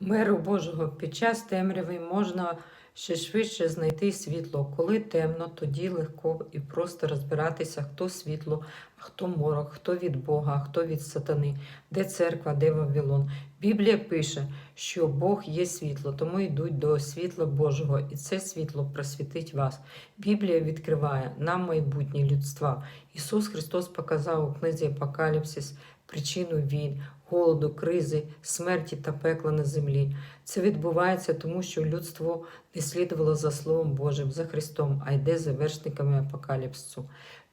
Миру Божого під час темряви можна ще швидше знайти світло. Коли темно, тоді легко і просто розбиратися, хто світло, хто морок, хто від Бога, хто від сатани, де церква, де Вавилон. Біблія пише, що Бог є світло, тому йдуть до світла Божого, і це світло просвітить вас. Біблія відкриває нам майбутнє людства. Ісус Христос показав у книзі Апокаліпсис причину війн, голоду, кризи, смерті та пекла на землі. Це відбувається тому, що людство не слідувало за Словом Божим, за Христом, а йде за вершниками апокаліпсису.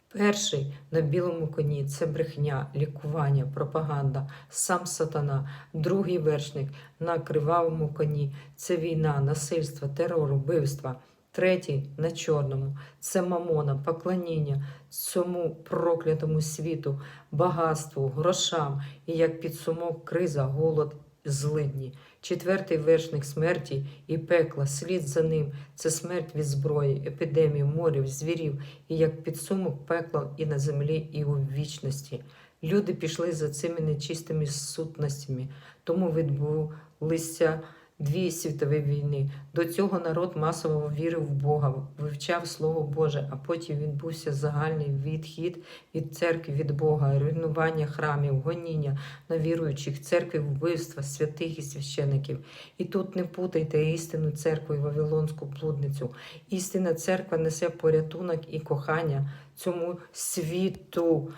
Перший на білому коні це брехня, лікування, пропаганда, сам сатана, другий вершник на кривавому коні це війна, насильство, терор, вбивства. Третій на чорному. Це мамона, поклоніння цьому проклятому світу, багатству, грошам. І як підсумок криза, голод, злидні. Четвертий вершник смерті і пекла, слід за ним це смерть від зброї, епідемії, морів, звірів, і як підсумок пекла і на землі, і у вічності. Люди пішли за цими нечистими сутностями, тому відбулися дві світові війни. До цього народ масово вірив в Бога, вивчав Слово Боже, а потім відбувся загальний відхід від церкви від Бога, руйнування храмів, гоніння на віруючих, церкви, вбивства, святих і священиків. І тут не путайте істинну церкву і Вавилонську блудницю. Істинна церква несе порятунок і кохання цьому світу.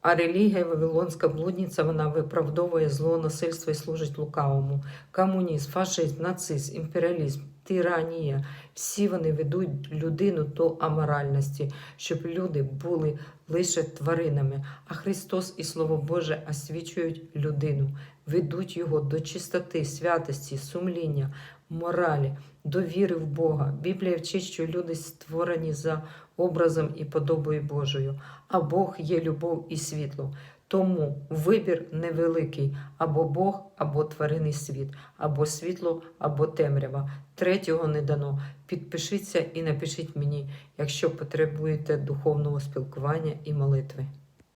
А релігія Вавилонська блудниця вона виправдовує зло, насильство і служить лукавому. Комунізм, фашизм, нацизм, імперіалізм, тиранія всі вони ведуть людину до аморальності, щоб люди були лише тваринами. А Христос і Слово Боже освічують людину, ведуть його до чистоти, святості, сумління, моралі, до віри в Бога. Біблія вчить, що люди створені за образом і подобою Божою, а Бог є любов і світло. Тому вибір невеликий або Бог, або тваринний світ, або світло, або темрява. Третього не дано. Підпишіться і напишіть мені, якщо потребуєте духовного спілкування і молитви.